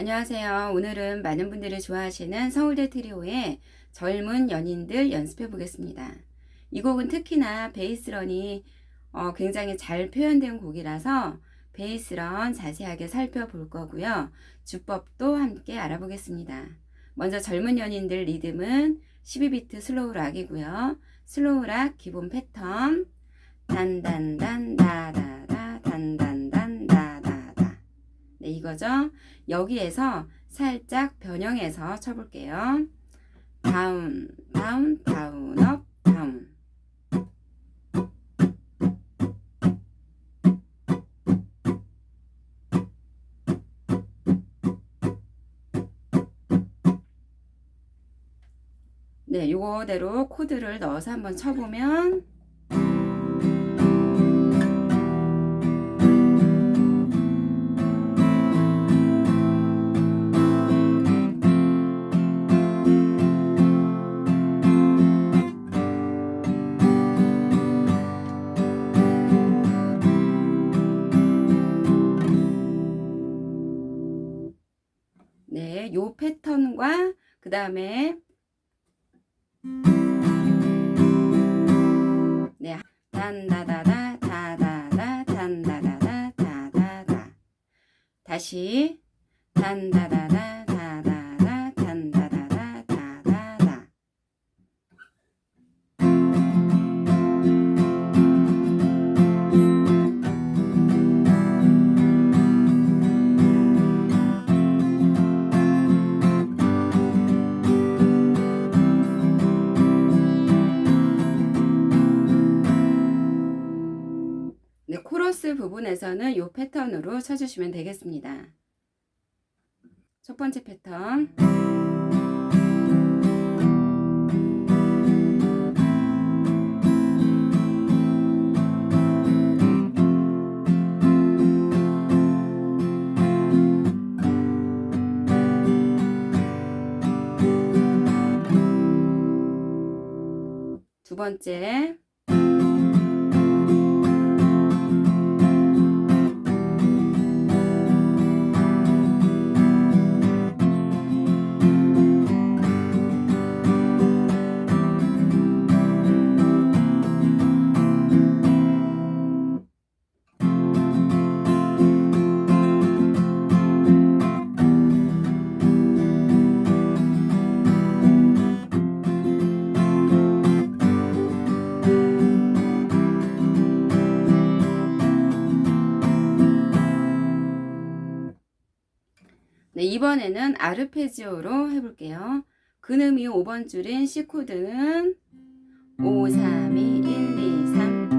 안녕하세요. 오늘은 많은 분들이 좋아하시는 서울대 트리오의 젊은 연인들 연습해 보겠습니다. 이 곡은 특히나 베이스런이 어, 굉장히 잘 표현된 곡이라서 베이스런 자세하게 살펴볼 거고요. 주법도 함께 알아보겠습니다. 먼저 젊은 연인들 리듬은 12비트 슬로우 락이고요. 슬로우 락 기본 패턴 단단단 다다다 단단단 다다다 네 이거죠. 여기에서 살짝 변형해서 쳐볼게요. 다운 다운 다운 업 다운 네, 요거대로 코드를 넣어서 한번 쳐보면 네, 요 패턴과 그 다음에 네, 단다다다 다다다 단다다다 다다다 다시 단다다다 다다다 부분에서는 이 패턴으로 쳐주시면 되겠습니다. 첫 번째 패턴. 두 번째. 네, 이번에는 아르페지오로 해볼게요. 근음이 5번 줄인 C 코드는 5, 3, 2, 1, 2, 3.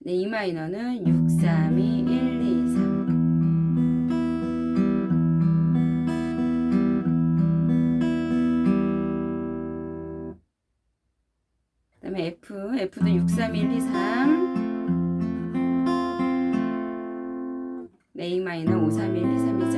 네, E 마이너는 6, 3, 2, 1, 2, 3. F, F도 6, 3, 1, 2, 3. 네, A 마이너 5, 3, 1, 2, 3이죠.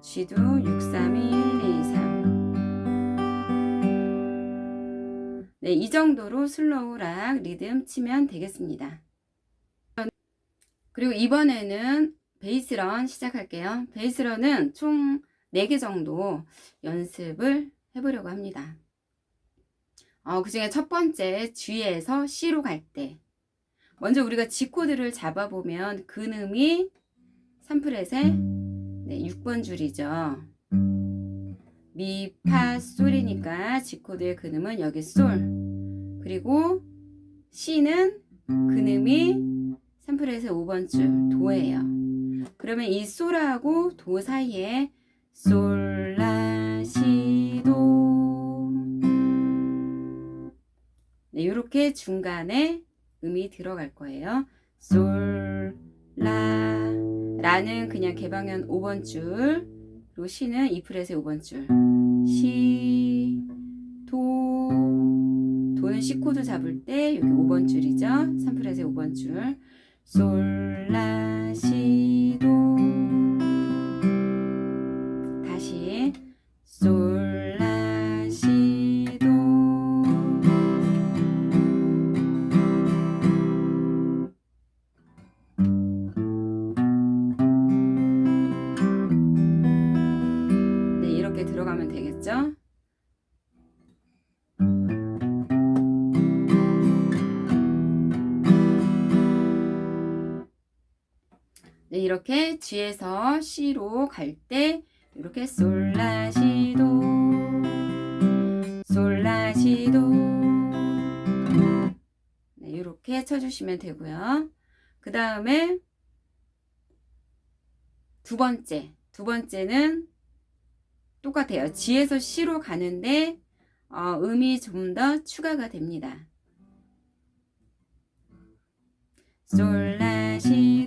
G도 6, 3, 1, 2, 3. 네, 이 정도로 슬로우 락 리듬 치면 되겠습니다. 그리고 이번에는 베이스런 시작할게요. 베이스런은 총 4개 정도 연습을 해보려고 합니다. 어, 그 중에 첫 번째 G에서 C로 갈 때. 먼저 우리가 G 코드를 잡아보면 근음이 3프렛에 네, 6번 줄이죠. 미, 파, 솔이니까 G 코드의 근음은 여기 솔. 그리고 C는 근음이 3프렛의 5번 줄 도예요. 그러면 이 솔하고 도 사이에 솔 라 시 네, 이렇게 중간에 음이 들어갈 거예요. 솔 라 라는 그냥 개방현 5번 줄 그리고 시는 2프렛의 5번 줄 시, 도 도는 C 코드 잡을 때 여기 5번 줄이죠. 3프렛의 5번 줄 솔 라 시도 다시 솔라시도 이렇게 G에서 C로 갈 때 이렇게 솔라시도 솔라시도 네, 이렇게 쳐주시면 되고요. 그 다음에 두 번째 두 번째는 똑같아요. G에서 C로 가는데 어, 음이 좀 더 추가가 됩니다. 솔라시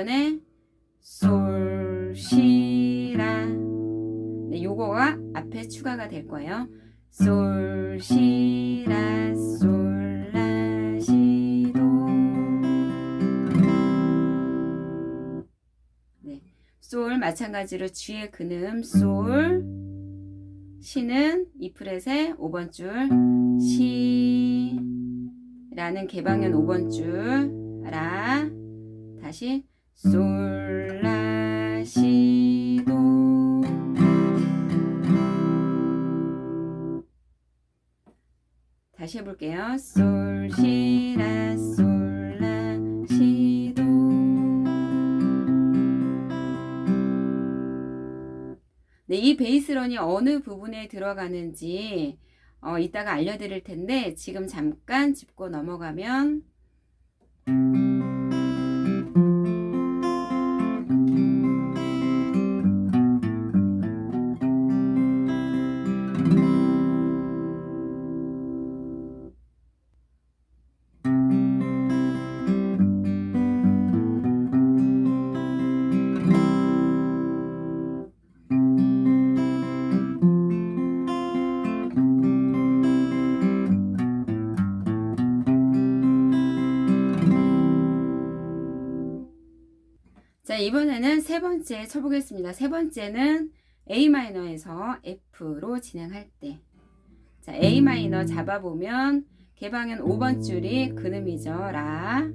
전에 솔 시 라. 네, 요거가 앞에 추가가 될 거예요. 솔 시 라 솔 라 시 도. 네, 솔 마찬가지로 G의 근음 솔. 시는 이 프렛의 5번 줄 시 라는 개방현 5번 줄 라 다시 솔라시도 다시 해볼게요. 솔시라 솔라시도 네, 이 베이스런이 어느 부분에 들어가는지 어, 이따가 알려드릴 텐데 지금 잠깐 짚고 넘어가면 이번에는 세 번째 쳐보겠습니다. 세 번째는 A 마이너에서 F로 진행할 때. 자, A 마이너 잡아보면 개방현 5번 줄이 근음이죠. 라.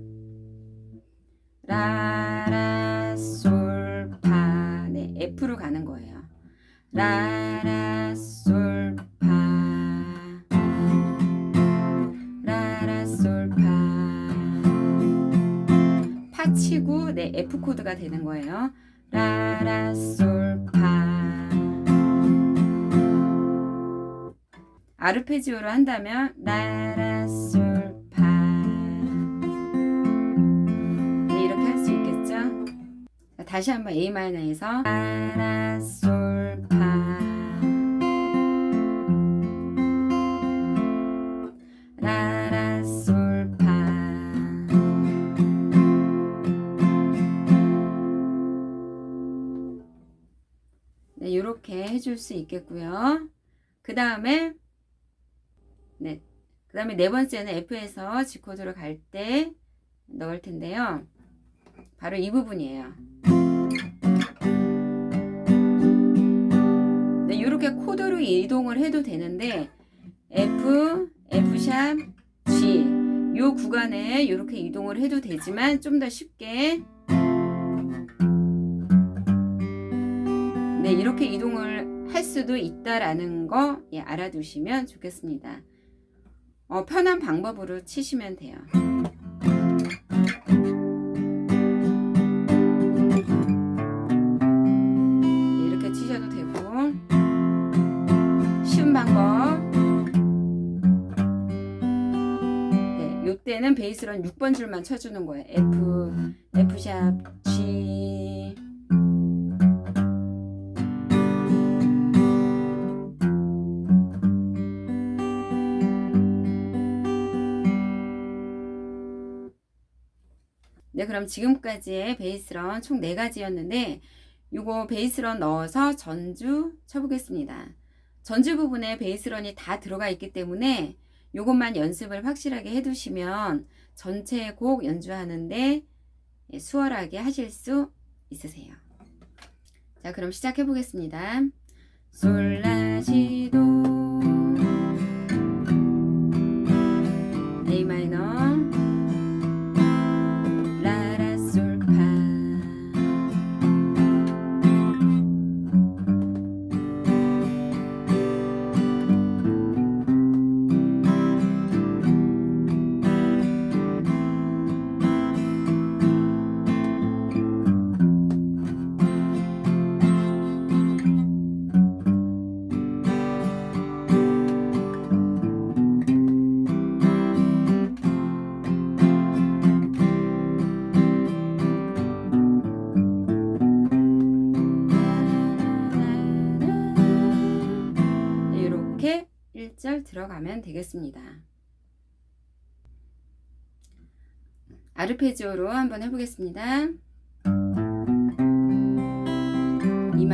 라, 라, 솔, 파. 네, F로 가는 거예요. 라, 라, 되는 거예요. 라라솔파 아르페지오로 한다면 라라솔파 네, 이렇게 할 수 있겠죠? 자, 다시 한번 A 마이너에서 라라솔 네, 이렇게 해줄 수 있겠고요. 그 다음에 네, 그 다음에 네 번째는 F에서 G 코드로 갈 때 넣을 텐데요. 바로 이 부분이에요. 네, 이렇게 코드로 이동을 해도 되는데 F, F샵, G 요 구간에 이렇게 이동을 해도 되지만 좀 더 쉽게 네, 이렇게 이동을 할 수도 있다라는 거 예, 알아두시면 좋겠습니다. 어, 편한 방법으로 치시면 돼요. 네, 이렇게 치셔도 되고 쉬운 방법. 네, 요때는 베이스런 6번 줄만 쳐주는 거예요. F, F샵, G. 네, 그럼 지금까지의 베이스런 총 4가지였는데 요거 베이스런 넣어서 전주 쳐보겠습니다. 전주 부분에 베이스런이 다 들어가 있기 때문에 요것만 연습을 확실하게 해두시면 전체 곡 연주하는데 예, 수월하게 하실 수 있으세요. 자, 그럼 시작해 보겠습니다. 솔라시도 되겠습니다. 아르페지오로 한번 해보겠습니다. E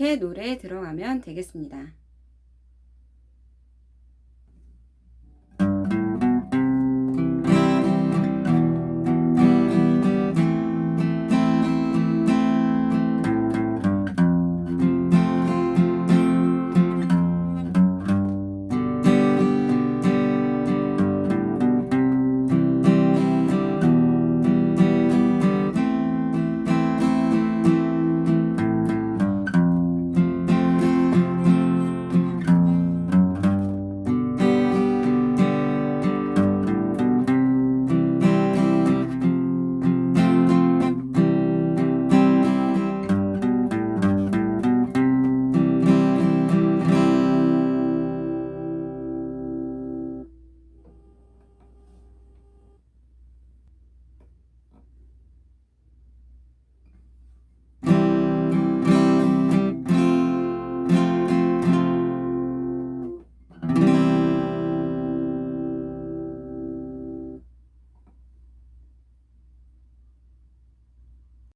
이렇게 노래 들어가면 되겠습니다.